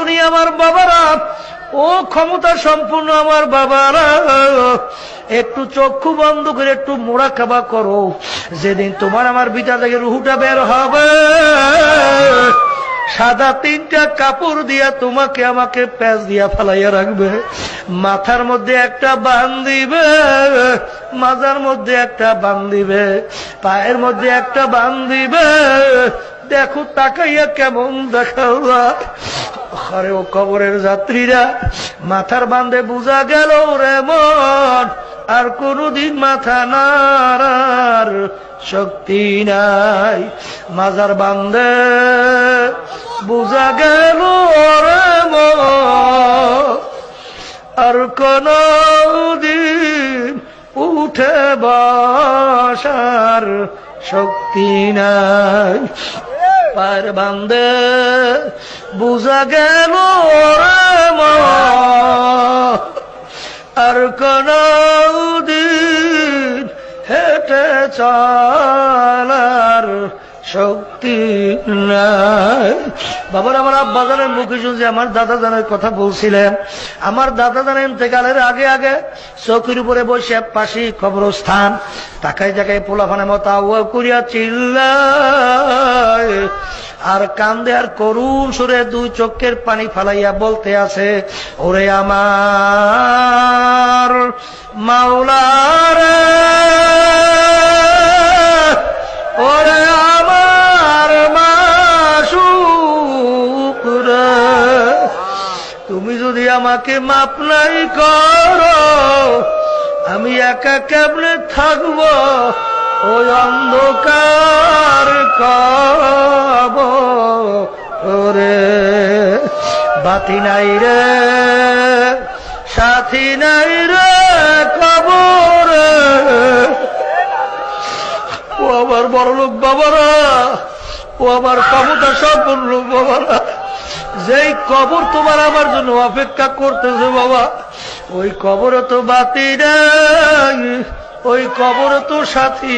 ধনী আমার বাবারা, ও ক্ষমতা সম্পূর্ণ আমার বাবারা, একটু চক্ষু বন্ধ করে একটু মোড়া খাবা করো। যেদিন তোমার আমার বিটা থেকে রুহুটা বের হবে, সাদা তিনটা কাপড় দিয়া তোমাকে আমাকে প্যাচ দিয়া ফালাইয়া রাখবে। মাথার মধ্যে একটা বান দিবে, মাজার মধ্যে একটা বান দিবে, পায়ের মধ্যে একটা বান দিবে। দেখো তাকাইয়া কেমন দেখাও আরে ও কবরের যাত্রীরা, মাথার বান্ধে বোঝা গেল রে মন, আর কোনদিন মাথা নাড়ার শক্তি নাই। মাজার বান্ধে বোঝা গেল রে আর কোন দিন উঠে বসার শক্তি নাই। পার বান্দে বুঝা গেল আর কোন দিন হেঁটে চলার শক্তি নাই। বাবার আমার আব্বা জানের মুখে শুনছি আমার দাদা জানের কথা বলছিলেন। আমার দাদা জানের ইন্তেকালের আগে আগে চৌকির উপরে বসে পাশে কবরস্থান। তাকাই জায়গায় পোলাফানের মতো করিয়া চিল্লায়। আর কান্দে আর করুণ সুরে দুই চোখের পানি ফালাইয়া বলতে আছে, ওরে আমার মাওলারে তুমি যদি আমাকে মাপ নাই করো, আমি একা কেমনে থাকব? ওই অন্ধকার কব ওরে। বাতি নাই রে, সাথী নাই রে, কবরে ও আমার বড় লোক বাবারা, ও আমার ক্ষমতা সম্পূর্ণ লোক বাবারা। যেই কবর তোমার আমার জন্য অপেক্ষা করতেছে বাবা, ওই কবর তো বাতি ওই কবর তো সাথী